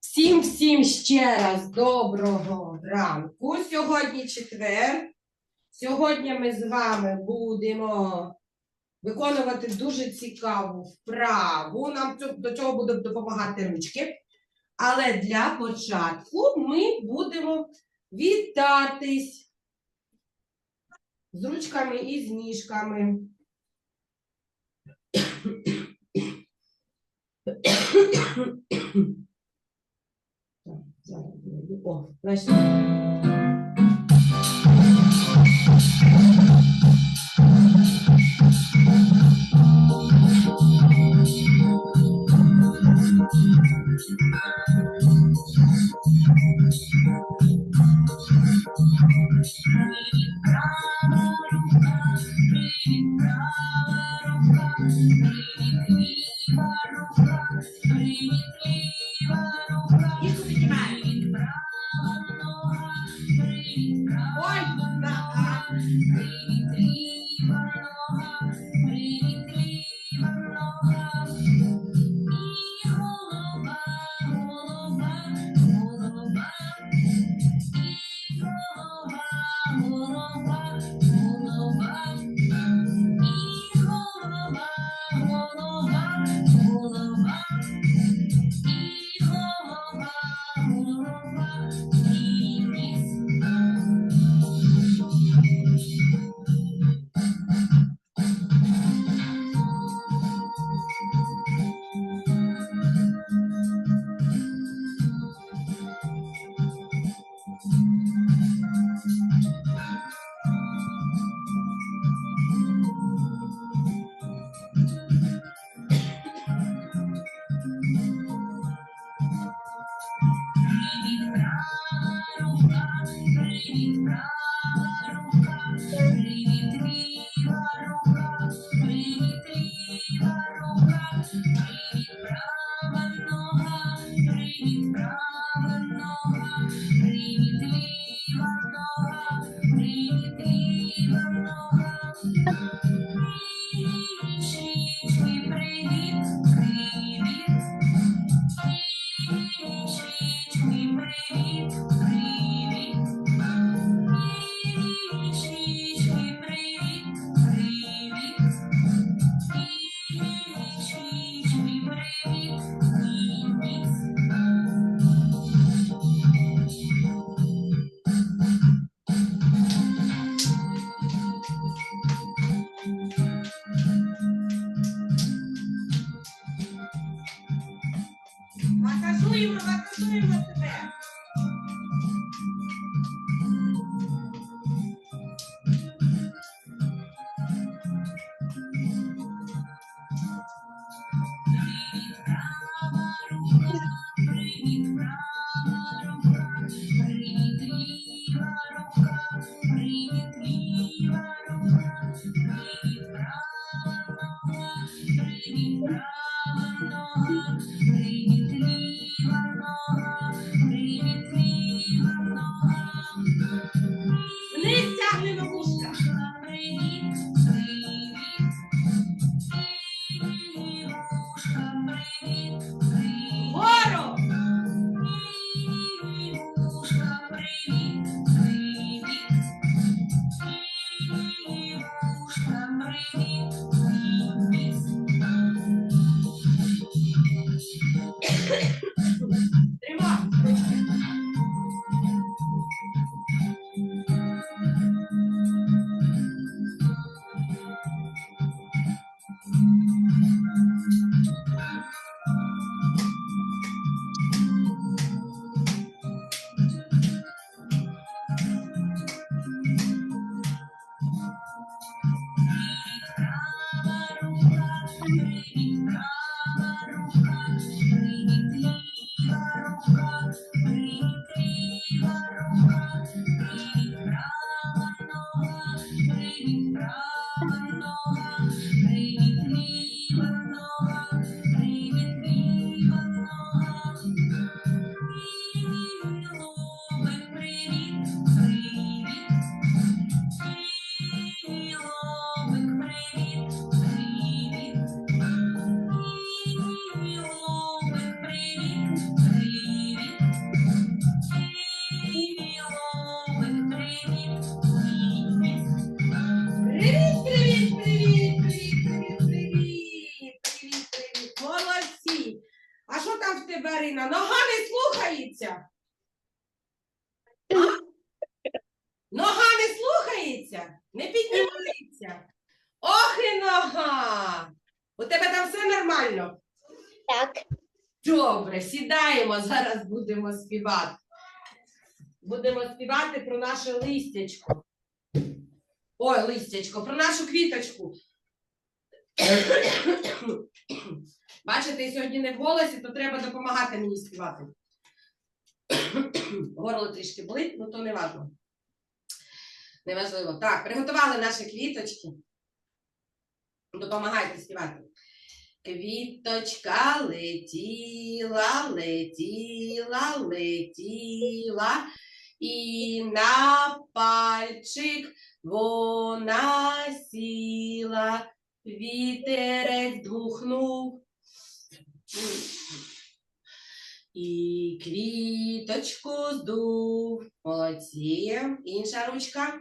Всім всім ще раз доброго ранку. Сьогодні четвер. Сьогодні ми з вами будемо виконувати дуже цікаву вправу. Нам до цього будуть допомагати ручки. Але для початку ми будемо вітатись з ручками і з ніжками. Так, зараз знайду. believe it You. Барина, нога не слухається. Нога не слухається, не піднімається. Ох і нога! У тебе там все нормально? Так. Добре, сідаємо, зараз будемо співати. Будемо співати про наше листячко. Ой, листячко, про нашу квіточку. Бачите, сьогодні не в голосі, то треба допомагати мені співати. Горло трішки болить, ну то не важливо. Неважливо. Так, приготували наші квіточки. Допомагайте співати. Квіточка летіла, летіла, летіла, і на пальчик вона сіла, вітерець дмухнув. І квіточку здув. Молодці. Інша ручка.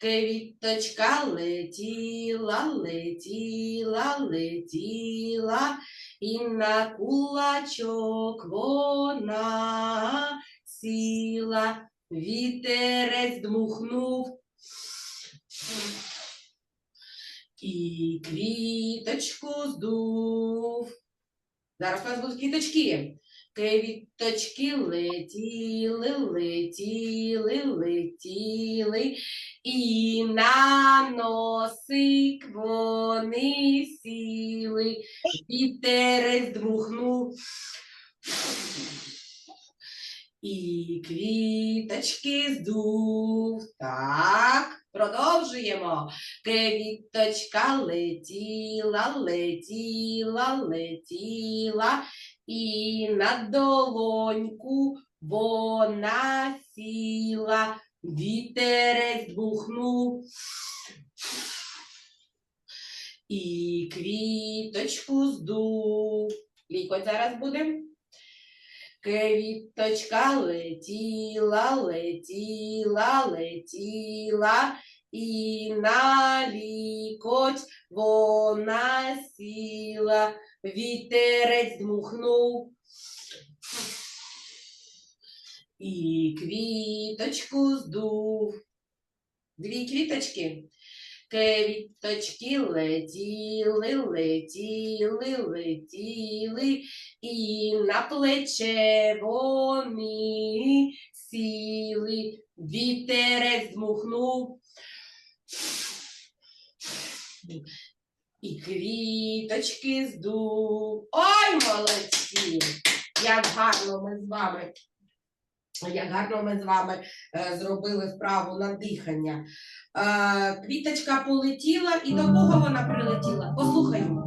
Квіточка летіла, летіла, летіла, і на кулачок вона сіла, вітерець дмухнув. І квіточку здув. Зараз у нас будуть квіточки. Квіточки летіли, летіли, летіли, і на носик вони сіли, вітерець дмухнув. І квіточки здув. Так, продовжуємо. Квіточка летіла, летіла, летіла, і на долоньку вона сіла, вітерець дмухнув. І квіточку здув. Лікоть зараз буде. Квіточка летіла, летіла, летіла, і на лікоть вона сіла, вітерець дмухнув. І квіточку здув. Дві квіточки. Квіточки летіли, летіли, летіли, і на плече вони сіли, вітерець дмухнув. І квіточки здув. Ой, молодці! Як гарно ми з вами. Як гарно ми з вами е, зробили вправу на дихання. Е, квіточка полетіла, і до кого вона прилетіла? Послухаймо.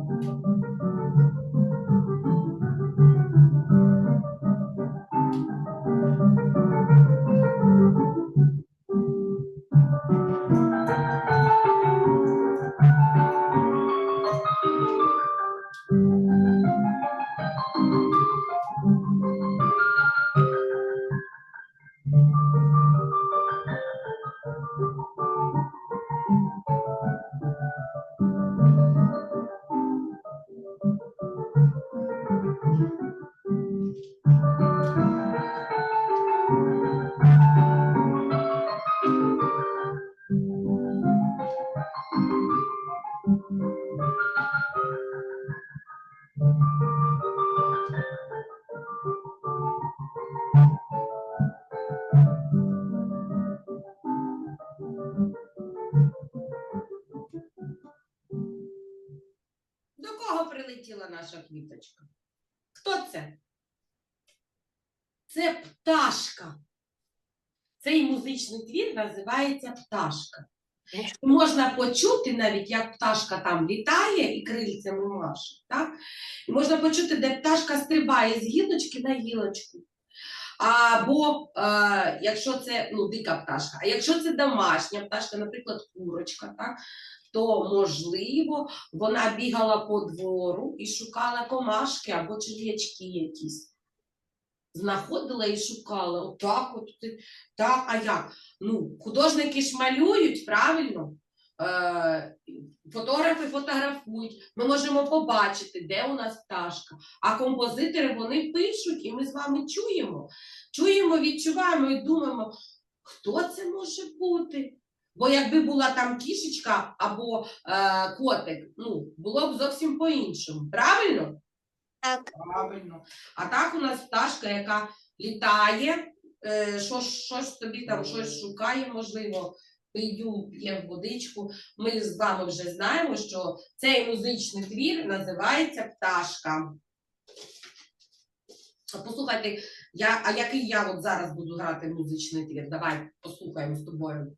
Називається пташка. Можна почути навіть, як пташка там літає і крильцями маше. Так? Можна почути, де пташка стрибає з гілочки на гілочку. Або е, якщо це ну, дика пташка, а якщо це домашня пташка, наприклад, курочка, так, то можливо вона бігала по двору і шукала комашки або черв'ячки якісь. Знаходила і шукала. Отак от. Так, а як? Ну, художники ж малюють, правильно? Е, фотографи фотографують, ми можемо побачити, де у нас пташка. А композитори вони пишуть, і ми з вами чуємо. Чуємо, відчуваємо і думаємо, хто це може бути? Бо якби була там кішечка або е, котик, ну, було б зовсім по-іншому. Правильно? Так. Правильно. А так у нас пташка, яка літає, е, що, щось тобі там щось шукає, можливо, пию, п'є водичку. Ми з вами вже знаємо, що цей музичний твір називається Пташка. Послухайте, я, а який я от зараз буду грати музичний твір? Давай послухаємо з тобою.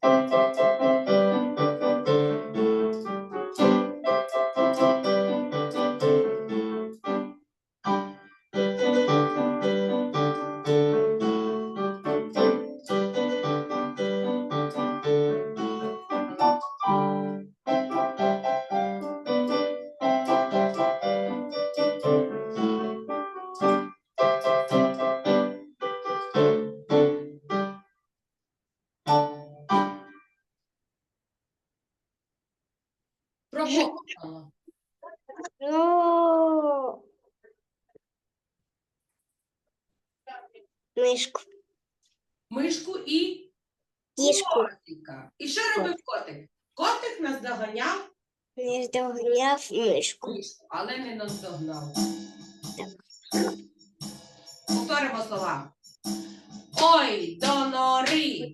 Наздогнав. Повторимо слова. Ой, до нори,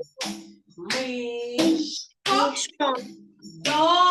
мишко, до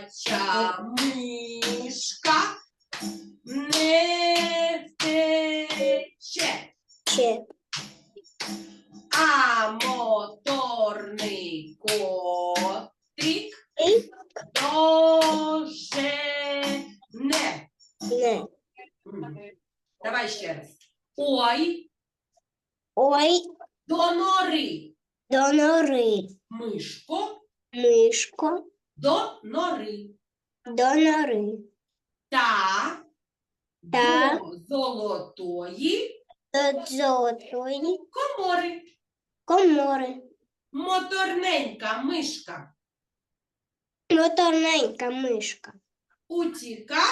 Але мишка не втече. ще, А моторний котик і дожене. не. Давай ще раз. Ой, Ой, до нори. до нори, Мишко мишко, до нори. до нори, Та, Та. до золотої до золотої комори. комори. Моторненька мишка Моторненька мишка утіка,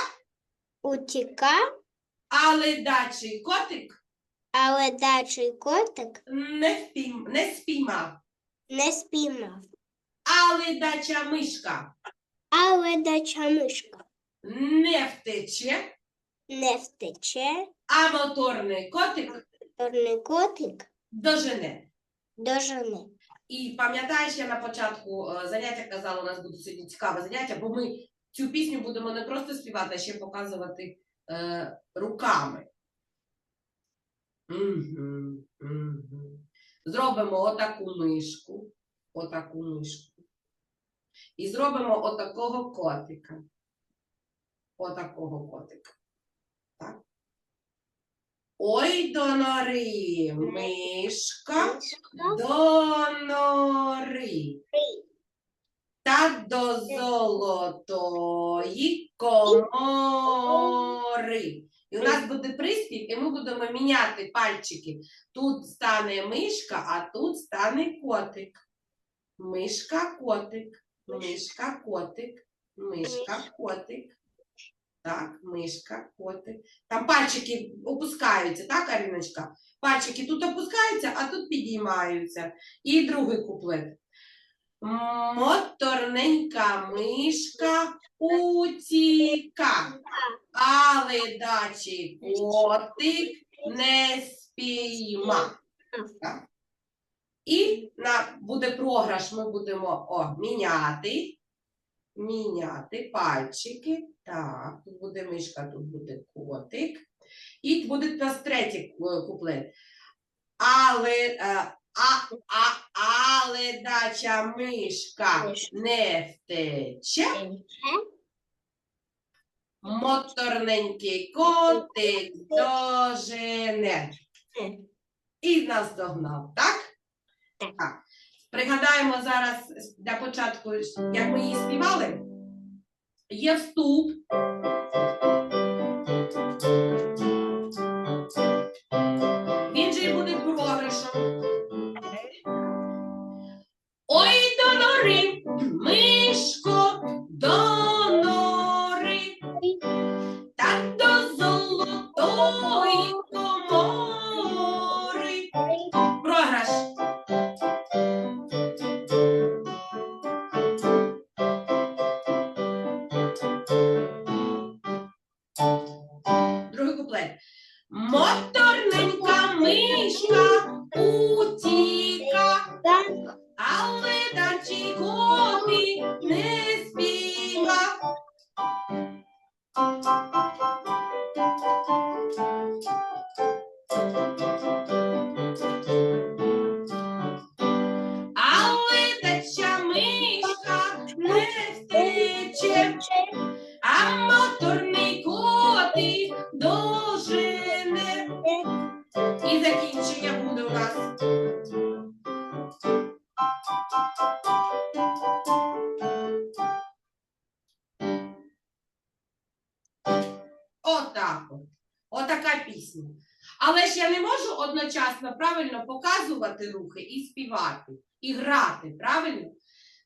утіка, але дачий котик але дачий котик не, спіймав. не спіймав. Але дача мишка Але дача мишка не втече, не втече, а моторний котик чорний котик дожене. дожене. І пам'ятаєш, я на початку е, заняття казала, у нас буде сьогодні цікаве заняття, бо ми цю пісню будемо не просто співати, а ще показувати е, руками. Угу, угу. Зробимо отаку мишку, отаку мишку. І зробимо отакого котика. Отакого котика. Так? Ой, до нори, мишка. Мишка До нори. Та до золотої комори. І у нас буде приспів, і ми будемо міняти пальчики. Тут стане мишка, а тут стане котик. Мишка, котик, мишка, котик, мишка, котик. Так, мишка, котик. Там пальчики опускаються, так, Аріночка? Пальчики тут опускаються, а тут підіймаються. І другий куплет. Моторненька мишка утіка, але дачі котик не спійма. Так. І на, буде програш, ми будемо о, міняти. Міняти пальчики. Так, тут буде мишка, тут буде котик. І буде у нас третій е, куплет. Але, е, а, а, але дача мишка не втече. Моторненький котик дожене. І наздогнав, так? Пригадаємо зараз для початку, як ми її співали. Є вступ. Live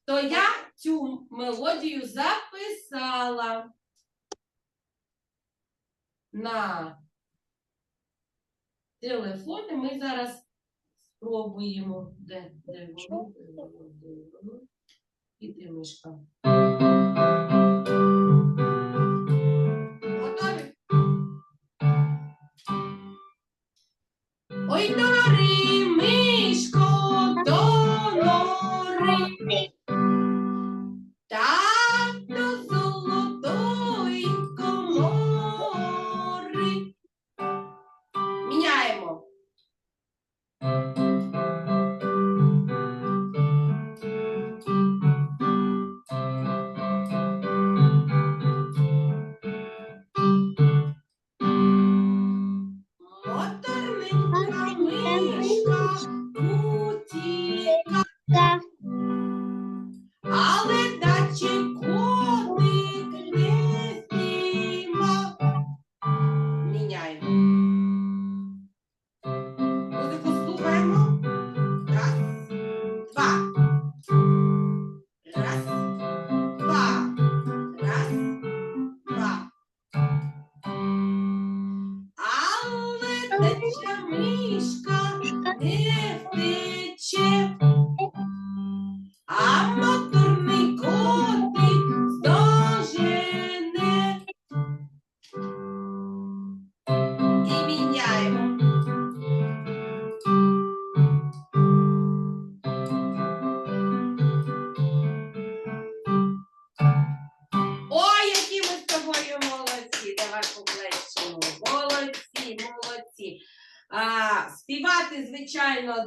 То я цю мелодію записала на телефон, і ми зараз спробуємо. Де, де воно, де воно, де воно. Іди, мишка. Готові? Ой, до нори,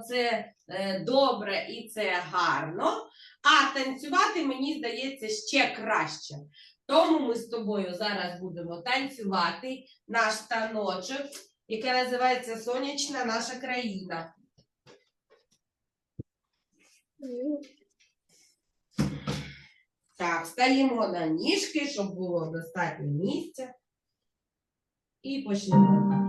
це е, добре і це гарно. А танцювати, мені здається, ще краще. Тому ми з тобою зараз будемо танцювати наш станочок, який називається Сонячна наша країна. Так, стаємо на ніжки, щоб було достатньо місця. І почнемо.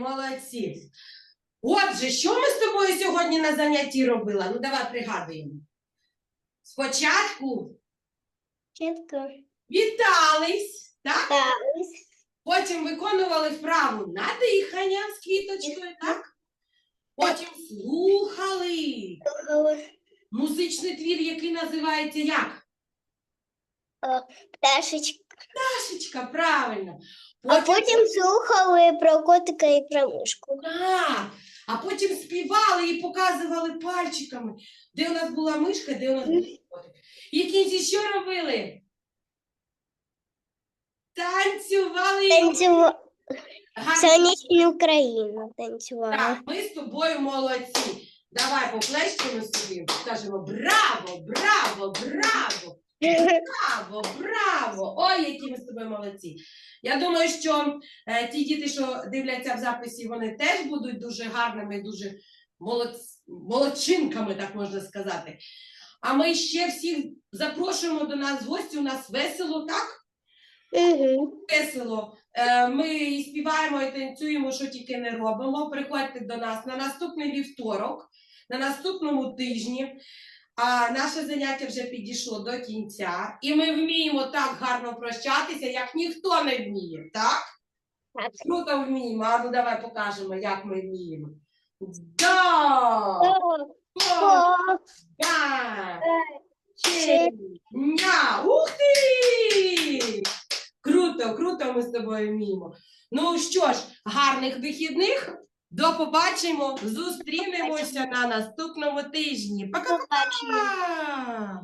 Молодці. Отже, що ми з тобою сьогодні на занятті робили? Ну, давай пригадуємо. Спочатку Чітко. вітались, так? Так. Потім виконували вправу на дихання з квіточкою, так? Потім слухали музичний твір, який називається як? Пташечка. Пташечка, правильно. А потім слухали про котика і про мишку. Так, а потім співали і показували пальчиками, де у нас була мишка, де у нас був котик. І в кінці що робили? Танцювали. і Танцювали. Сонячну Україну танцювали. Так, ми з тобою молодці. Давай поплещемо собі, скажемо браво, браво, браво, браво, браво. Ой, які ми з тобою молодці. Я думаю, що е, ті діти, що дивляться в записі, вони теж будуть дуже гарними, дуже молодц... молодчинками, так можна сказати. А ми ще всіх запрошуємо до нас гості. У нас весело, так? Мгм. весело. Е, Ми і співаємо і танцюємо, що тільки не робимо. Приходьте до нас на наступний вівторок, на наступному тижні. А наше заняття вже підійшло до кінця, і ми вміємо так гарно прощатися, як ніхто не вміє, так? Круто вміємо. А ну давай покажемо, як ми вміємо. Ня! Ух ти! Круто, круто ми з тобою вміємо. Ну що ж, гарних вихідних. До побачимо. Зустрінемося на наступному тижні. Пока-пока!